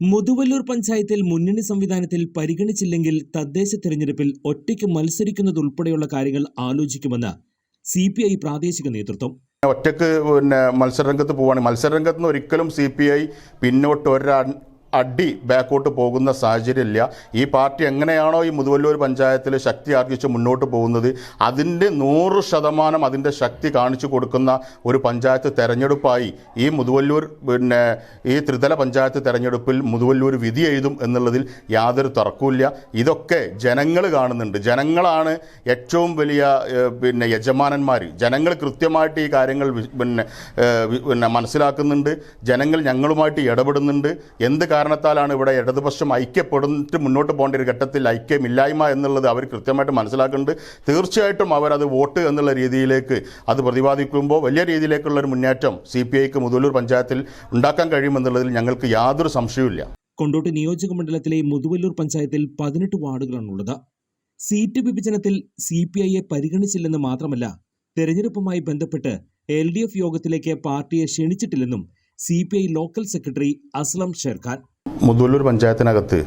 മുതുവല്ലൂർ പഞ്ചായത്തിൽ മുന്നണി സംവിധാനത്തിൽ പരിഗണിച്ചില്ലെങ്കിൽ തദ്ദേശ തെരഞ്ഞെടുപ്പിൽ ഒറ്റയ്ക്ക് മത്സരിക്കുന്നതുൾപ്പെടെയുള്ള കാര്യങ്ങൾ ആലോചിക്കുമെന്ന് സി പി ഐ പ്രാദേശിക നേതൃത്വം. ഒറ്റയ്ക്ക് പിന്നെ മത്സരരംഗത്ത് പോവുകയാണ് മത്സരരംഗത്ത് നിന്ന് ഒരിക്കലും സി പി ഐ പിന്നോട്ട് ഒരാ അടി ബാക്കോട്ട് പോകുന്ന സാഹചര്യമില്ല. ഈ പാർട്ടി എങ്ങനെയാണോ ഈ മുതുവല്ലൂർ പഞ്ചായത്തിൽ ശക്തി ആർജിച്ച് മുന്നോട്ട് പോകുന്നത് അതിന്റെ നൂറ് ശതമാനം അതിന്റെ ശക്തി കാണിച്ചു കൊടുക്കുന്ന ഒരു പഞ്ചായത്ത് തെരഞ്ഞെടുപ്പായി ഈ മുതുവല്ലൂർ പിന്നെ ഈ ത്രിതല പഞ്ചായത്ത് തെരഞ്ഞെടുപ്പിൽ മുതുവല്ലൂർ വിധി എഴുതും എന്നുള്ളതിൽ യാതൊരു തർക്കവും ഇതൊക്കെ ജനങ്ങൾ കാണുന്നുണ്ട്. ജനങ്ങളാണ് ഏറ്റവും വലിയ പിന്നെ യജമാനന്മാർ. ജനങ്ങൾ കൃത്യമായിട്ട് ഈ കാര്യങ്ങൾ പിന്നെ പിന്നെ മനസ്സിലാക്കുന്നുണ്ട്. ജനങ്ങൾ ഞങ്ങളുമായിട്ട് ഇടപെടുന്നുണ്ട്. എന്ത് കാരണത്താലാണ് ഇവിടെ ഇടതുപക്ഷം ഐക്യപ്പെടുന്നിട്ട് മുന്നോട്ട് പോകേണ്ട ഒരു ഘട്ടത്തിൽ ഐക്യമില്ലായ്മ എന്നുള്ളത് അവർ കൃത്യമായിട്ട് മനസ്സിലാക്കുന്നുണ്ട്. തീർച്ചയായിട്ടും അവരത് വോട്ട് എന്നുള്ള രീതിയിലേക്ക് അത് പ്രതിപാദിക്കുമ്പോൾ വലിയ രീതിയിലേക്കുള്ള ഒരു മുന്നേറ്റം സി പി ഐക്ക് മുതലൂർ പഞ്ചായത്തിൽ ഉണ്ടാക്കാൻ കഴിയുമെന്നുള്ളതിൽ ഞങ്ങൾക്ക് യാതൊരു സംശയവുമില്ല. കൊണ്ടോട്ടി നിയോജക മണ്ഡലത്തിലെ മുതുവല്ലൂർ പഞ്ചായത്തിൽ പതിനെട്ട് വാർഡുകളാണുള്ളത്. സീറ്റ് വിഭജനത്തിൽ സി പി ഐയെ പരിഗണിച്ചില്ലെന്ന് മാത്രമല്ല തെരഞ്ഞെടുപ്പുമായി ബന്ധപ്പെട്ട് എൽ ഡി എഫ് യോഗത്തിലേക്ക് പാർട്ടിയെ ക്ഷണിച്ചിട്ടില്ലെന്നും C P I local secretary Aslam Sherkhan Muthalur പഞ്ചായത്തിനകത്ത്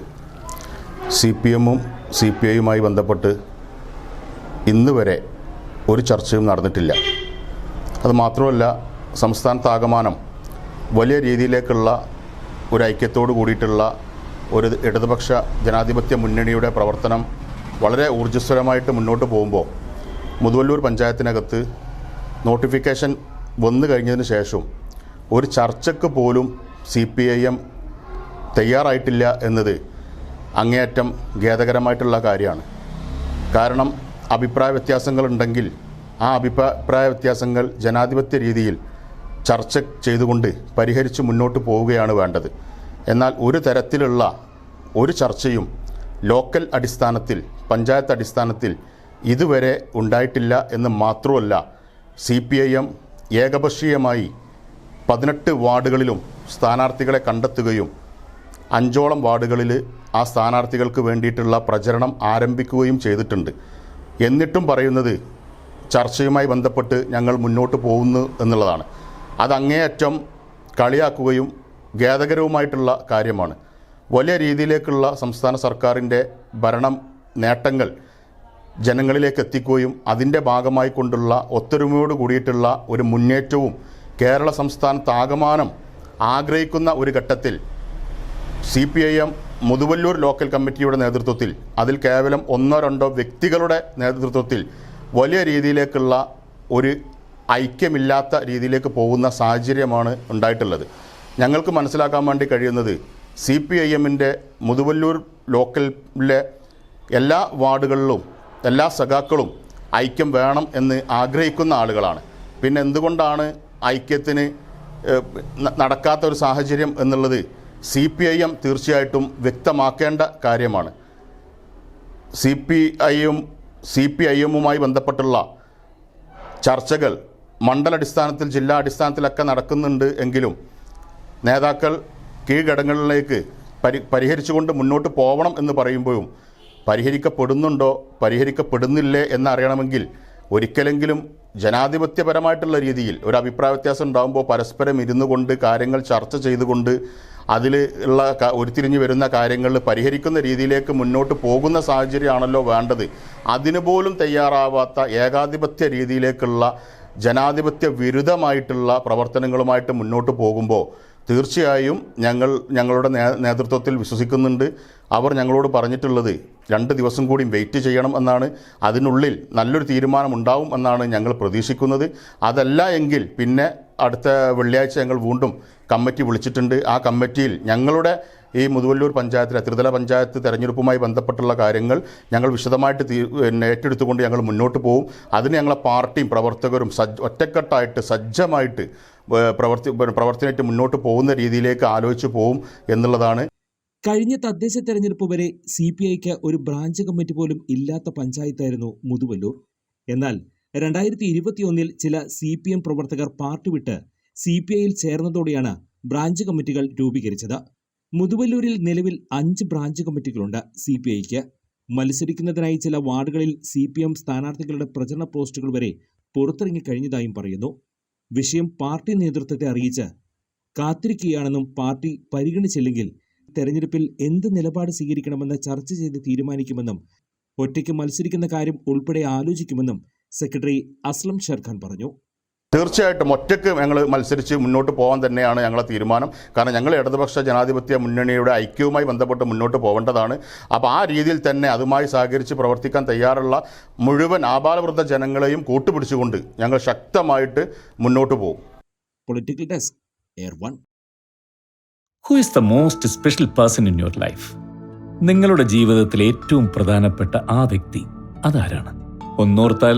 C P എമ്മും സി പി ഐയുമായി ബന്ധപ്പെട്ട് ഇന്ന് വരെ ഒരു ചർച്ചയും നടന്നിട്ടില്ല. അത് മാത്രമല്ല സംസ്ഥാനത്താകമാനം വലിയ രീതിയിലേക്കുള്ള ഒരു ഐക്യത്തോട് കൂടിയിട്ടുള്ള ഒരു ഇടതുപക്ഷ ജനാധിപത്യ മുന്നണിയുടെ പ്രവർത്തനം വളരെ ഊർജസ്വലമായിട്ട് മുന്നോട്ട് പോകുമ്പോൾ മുതുവല്ലൂർ പഞ്ചായത്തിനകത്ത് നോട്ടിഫിക്കേഷൻ വന്നു കഴിഞ്ഞതിന് ശേഷം ഒരു ചർച്ചയ്ക്ക് പോലും സി പി ഐ എം തയ്യാറായിട്ടില്ല എന്നത് അങ്ങേയറ്റം ഖേദകരമായിട്ടുള്ള കാര്യമാണ്. കാരണം അഭിപ്രായ വ്യത്യാസങ്ങളുണ്ടെങ്കിൽ ആ അഭിപ്രായ വ്യത്യാസങ്ങൾ ജനാധിപത്യ രീതിയിൽ ചർച്ച ചെയ്തുകൊണ്ട് പരിഹരിച്ച് മുന്നോട്ട് പോവുകയാണ് വേണ്ടത്. എന്നാൽ ഒരു തരത്തിലുള്ള ഒരു ചർച്ചയും ലോക്കൽ അടിസ്ഥാനത്തിൽ പഞ്ചായത്ത് അടിസ്ഥാനത്തിൽ ഇതുവരെ ഉണ്ടായിട്ടില്ല എന്ന് മാത്രമല്ല സി പി ഐ എം ഏകപക്ഷീയമായി പതിനെട്ട് വാർഡുകളിലും സ്ഥാനാർത്ഥികളെ കണ്ടെത്തുകയും അഞ്ചോളം വാർഡുകളിൽ ആ സ്ഥാനാർത്ഥികൾക്ക് വേണ്ടിയിട്ടുള്ള പ്രചരണം ആരംഭിക്കുകയും ചെയ്തിട്ടുണ്ട്. എന്നിട്ടും പറയുന്നത് ചർച്ചയുമായി ബന്ധപ്പെട്ട് ഞങ്ങൾ മുന്നോട്ട് പോകുന്നു എന്നുള്ളതാണ്. അത് അങ്ങേയറ്റം കളിയാക്കുകയും ഖേദകരവുമായിട്ടുള്ള കാര്യമാണ്. വലിയ രീതിയിലേക്കുള്ള സംസ്ഥാന സർക്കാരിന്റെ ഭരണം നേട്ടങ്ങൾ ജനങ്ങളിലേക്ക് എത്തിക്കുകയും അതിന്റെ ഭാഗമായി കൊണ്ടുള്ള ഒത്തൊരുമയോട് കൂടിയിട്ടുള്ള ഒരു മുന്നേറ്റവും കേരള സംസ്ഥാനത്താകമാനം ആഗ്രഹിക്കുന്ന ഒരു ഘട്ടത്തിൽ C P I M Muthuvallur local കമ്മിറ്റിയുടെ നേതൃത്വത്തിൽ അതിൽ കേവലം ഒന്നോ രണ്ടോ വ്യക്തികളുടെ നേതൃത്വത്തിൽ വലിയ രീതിയിലേക്കുള്ള ഒരു ഐക്യമില്ലാത്ത രീതിയിലേക്ക് പോകുന്ന സാഹചര്യമാണ് ഉണ്ടായിട്ടുള്ളത്. ഞങ്ങൾക്ക് മനസ്സിലാക്കാൻ വേണ്ടി കഴിയുന്നത് സി പി ഐ എമ്മിന്റെ മുതുവല്ലൂർ ലോക്കലിലെ എല്ലാ വാർഡുകളിലും എല്ലാ സഖാക്കളും ഐക്യം വേണം എന്ന് ആഗ്രഹിക്കുന്ന ആളുകളാണ്. പിന്നെ എന്തുകൊണ്ടാണ് ഐക്യത്തിന് നടക്കാത്ത ഒരു സാഹചര്യം എന്നുള്ളത് സി പി ഐ എം തീർച്ചയായിട്ടും വ്യക്തമാക്കേണ്ട കാര്യമാണ്. സി പി ഐയും സി പി ഐ എമ്മുമായി ബന്ധപ്പെട്ടുള്ള ചർച്ചകൾ മണ്ഡലടിസ്ഥാനത്തിൽ ജില്ലാ അടിസ്ഥാനത്തിലൊക്കെ നടക്കുന്നുണ്ട് എങ്കിലും നേതാക്കൾ കീഴ്ഘടകങ്ങളിലേക്ക് പരി പരിഹരിച്ചുകൊണ്ട് മുന്നോട്ട് പോകണം എന്ന് പറയുമ്പോഴും പരിഹരിക്കപ്പെടുന്നുണ്ടോ പരിഹരിക്കപ്പെടുന്നില്ലേ എന്നറിയണമെങ്കിൽ ഒരിക്കലെങ്കിലും ജനാധിപത്യപരമായിട്ടുള്ള രീതിയിൽ ഒരു അഭിപ്രായ വ്യത്യാസം ഉണ്ടാകുമ്പോൾ പരസ്പരം ഇരുന്നു കൊണ്ട് കാര്യങ്ങൾ ചർച്ച ചെയ്തുകൊണ്ട് അതിൽ ഉള്ള ഉരുത്തിരിഞ്ഞു വരുന്ന കാര്യങ്ങൾ പരിഹരിക്കുന്ന രീതിയിലേക്ക് മുന്നോട്ട് പോകുന്ന സാഹചര്യമാണല്ലോ വേണ്ടത്. അതിനുപോലും തയ്യാറാവാത്ത ഏകാധിപത്യ രീതിയിലേക്കുള്ള ജനാധിപത്യ വിരുദ്ധമായിട്ടുള്ള പ്രവർത്തനങ്ങളുമായിട്ട് മുന്നോട്ട് പോകുമ്പോൾ തീർച്ചയായും ഞങ്ങൾ ഞങ്ങളുടെ നേതൃത്വത്തിൽ വിശ്വസിക്കുന്നുണ്ട്. അവർ ഞങ്ങളോട് പറഞ്ഞിട്ടുള്ളത് രണ്ട് ദിവസം കൂടി വെയിറ്റ് ചെയ്യണം എന്നാണ്. അതിനുള്ളിൽ നല്ലൊരു തീരുമാനം ഉണ്ടാവും എന്നാണ് ഞങ്ങൾ പ്രതീക്ഷിക്കുന്നത്. അതല്ല എങ്കിൽ പിന്നെ അടുത്ത വെള്ളിയാഴ്ച ഞങ്ങൾ വീണ്ടും കമ്മിറ്റി വിളിച്ചിട്ടുണ്ട്. ആ കമ്മിറ്റിയിൽ ഞങ്ങളുടെ ഈ മുതുവല്ലൂർ പഞ്ചായത്തിൽ ത്രിതല പഞ്ചായത്ത് തെരഞ്ഞെടുപ്പുമായി ബന്ധപ്പെട്ടുള്ള കാര്യങ്ങൾ ഞങ്ങൾ വിശദമായിട്ട് ഏറ്റെടുത്തുകൊണ്ട് ഞങ്ങൾ മുന്നോട്ട് പോകും അതിന് ഞങ്ങളെ പാർട്ടിയും പ്രവർത്തകരും സജ്ജ ഒറ്റക്കെട്ടായിട്ട് സജ്ജമായിട്ട് പ്രവർത്തി പ്രവർത്തനമായിട്ട് മുന്നോട്ട് പോകുന്ന രീതിയിലേക്ക് ആലോചിച്ച് പോകും എന്നുള്ളതാണ്. കഴിഞ്ഞ തദ്ദേശ തെരഞ്ഞെടുപ്പ് വരെ സി പി ഐക്ക് ഒരു ബ്രാഞ്ച് കമ്മിറ്റി പോലും ഇല്ലാത്ത പഞ്ചായത്തായിരുന്നു മുതുവല്ലൂർ. എന്നാൽ രണ്ടായിരത്തി ഇരുപത്തിയൊന്നിൽ ചില സി പി എം പ്രവർത്തകർ പാർട്ടി വിട്ട് സി പി ഐയിൽ ചേർന്നതോടെയാണ് ബ്രാഞ്ച് കമ്മിറ്റികൾ രൂപീകരിച്ചത്. മുതുവല്ലൂരിൽ നിലവിൽ അഞ്ച് ബ്രാഞ്ച് കമ്മിറ്റികളുണ്ട് സി പി ഐക്ക്. മത്സരിക്കുന്നതിനായി ചില വാർഡുകളിൽ സി പി എം സ്ഥാനാർത്ഥികളുടെ പ്രചരണ പോസ്റ്റുകൾ വരെ പുറത്തിറങ്ങി കഴിഞ്ഞതായും പറയുന്നു. വിഷയം പാർട്ടി നേതൃത്വത്തെ അറിയിച്ച് കാത്തിരിക്കുകയാണെന്നും പാർട്ടി പരിഗണിച്ചില്ലെങ്കിൽ തെരഞ്ഞെടുപ്പിൽ എന്ത് നിലപാട് സ്വീകരിക്കണമെന്ന് ചർച്ച ചെയ്ത് തീരുമാനിക്കുമെന്നും ഒറ്റയ്ക്ക് മത്സരിക്കുന്ന കാര്യം ഉൾപ്പെടെ ആലോചിക്കുമെന്നും സെക്രട്ടറി അസ്ലം ഷെർഖാൻ പറഞ്ഞു. തീർച്ചയായിട്ടും ഒറ്റയ്ക്ക് ഞങ്ങൾ മത്സരിച്ച് മുന്നോട്ട് പോകാൻ തന്നെയാണ് ഞങ്ങളെ തീരുമാനം. കാരണം ഞങ്ങൾ ഇടതുപക്ഷ ജനാധിപത്യ മുന്നണിയുടെ ഐക്യവുമായി ബന്ധപ്പെട്ട് മുന്നോട്ട് പോകേണ്ടതാണ് അപ്പോൾ ആ രീതിയിൽ തന്നെ അതുമായി സഹകരിച്ച് പ്രവർത്തിക്കാൻ തയ്യാറുള്ള മുഴുവൻ ആപാലവൃദ്ധ ജനങ്ങളെയും കൂട്ടുപിടിച്ചുകൊണ്ട് ഞങ്ങൾ ശക്തമായിട്ട് മുന്നോട്ട് പോകും political desk air who is the most special person in your life നിങ്ങളുടെ ജീവിതത്തിൽ ഏറ്റവും പ്രധാനപ്പെട്ട ആ വ്യക്തി അതാരാണ്? ഒന്നോർത്താൽ